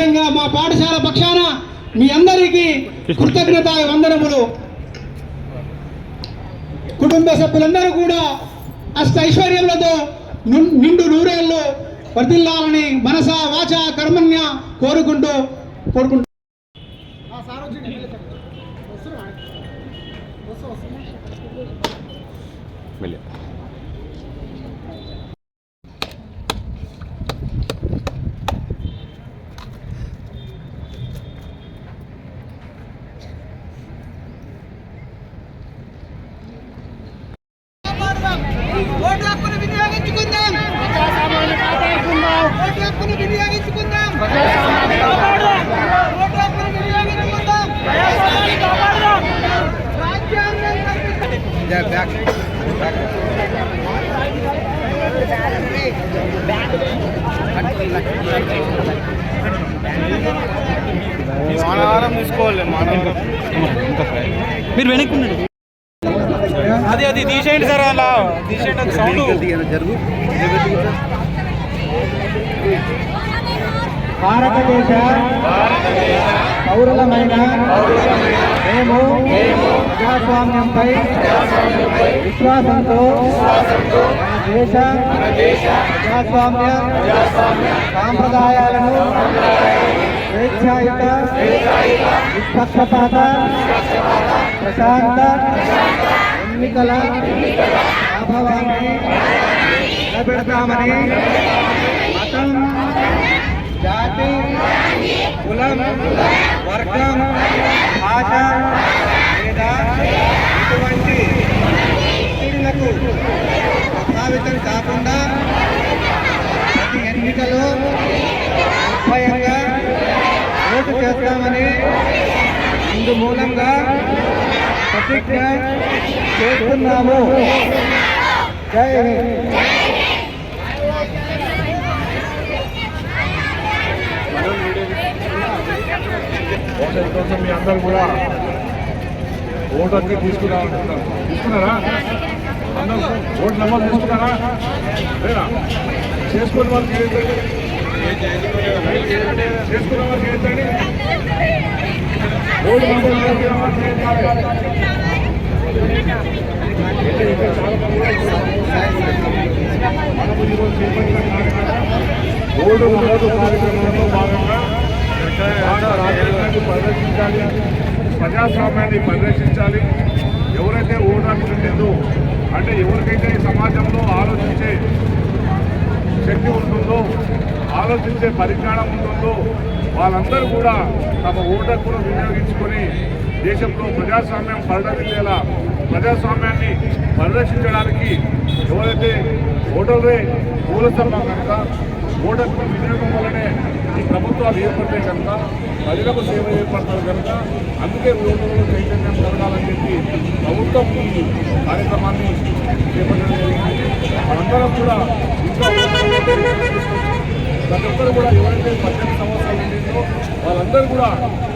ముఖ్యంగా మా పాఠశాల పక్షాన మీ అందరికీ కృతజ్ఞత వందనములు. కుటుంబ సభ్యులందరూ కూడా అష్ట ఐశ్వర్యములతో నిండు నూరేళ్ళు వర్ధిల్లాలని మనస వాచ కర్మణ్య కోరుకుంటూ కోరుకుంటూ మెల్లి. ఓటు హక్కును వినియోగించుకుందాం. ఓటు హక్కును వినియోగించుకుందాం. ఓటు హక్కును వినియోగించుకుందాం. రాజ్యాంగం కల్పించిన మీరు వెనక్కి ఉండండి. అది అది తీసేయండి సార్ అలా తీసేయండి సౌండ్ జరుగు భారతదేశ పౌరులమైన మేము ప్రజాస్వామ్యంపై విశ్వాసంతో దేశ ప్రజాస్వామ్య సాంప్రదాయాలను స్వేచ్ఛాయుత నిష్పక్షపాత ప్రశాంత ఎన్నికల ప్రభావాన్ని నిలబెడతామని మతం జాతి కులం వర్గం భాష లేదా ఇటువంటి ఒత్తిళ్ళకు ప్రభావితం కాకుండా ప్రతి ఎన్నికలో నిర్భయంగా ఓటు చేస్తామని ఇందు మూలంగా ప్రతిజ్ఞ చేస్తున్నాము జై హింద్ ఓటర్ కోసం మీ అందరూ కూడా ఓటర్కి తీసుకురావాలనుకుంటారు తీసుకున్నారా అందరూ ఓటు నమోదు తీసుకున్నారా లేదా చేసుకున్న వాళ్ళకి ఏంటండి చేసుకున్న వాళ్ళకి ఓటు నమోదు కార్యక్రమంలో భాగంగా బాగా రాజ్యాంగాన్ని పరిరక్షించాలి ప్రజాస్వామ్యాన్ని పరిరక్షించాలి. ఎవరైతే ఓటాకు లేదో అంటే ఎవరికైతే ఈ సమాజంలో ఆలోచించే శక్తి ఉంటుందో ఆలోచించే పరిజ్ఞానం ఉంటుందో వాళ్ళందరూ కూడా తమ ఓటు కూడా వినియోగించుకొని దేశంలో ప్రజాస్వామ్యం పరిడమిల్లేలా ప్రజాస్వామ్యాన్ని పరిరక్షించడానికి ఎవరైతే ఓటర్లే మూలస్తంభం కనుక ఓటర్ల వినియోగం వల్లనే ఈ ప్రభుత్వాలు ఏర్పడతాయి కనుక ప్రజలకు సేవ ఏర్పడతారు కనుక అందుకే ఓటర్లు చైతన్యం కలగాలని చెప్పి ప్రభుత్వం ఈ కార్యక్రమాన్ని చేపట్టడం జరిగింది. మనందరం కూడా ఇంకా ప్రతి ఒక్కరు కూడా ఎవరైతే పద్దెనిమిది అందరూ కూడా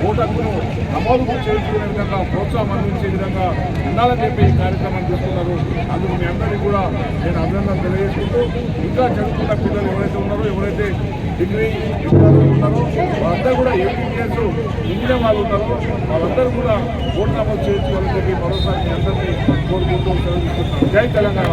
ఓటర్లను నమోదు చేసుకునే విధంగా ప్రోత్సాహం అందించే విధంగా ఉండాలని చెప్పి ఈ కార్యక్రమం చేస్తున్నారు అందుకు మీ అందరికీ కూడా నేను అభినందన తెలియజేసుకుంటూ ఇంకా చదువుకున్న పిల్లలు ఎవరైతే ఉన్నారో ఎవరైతే డిగ్రీ ఇంటర్ ఉన్నారో వాళ్ళందరూ కూడా ఎంపీఎస్ ఇంజనీర్ వాళ్ళు ఉన్నారో వాళ్ళందరూ కూడా ఓటు నమోదు చేయించుకోవాలని చెప్పి మరోసారి మీ అందరినీ కోరుకుంటూ జై తెలంగాణ.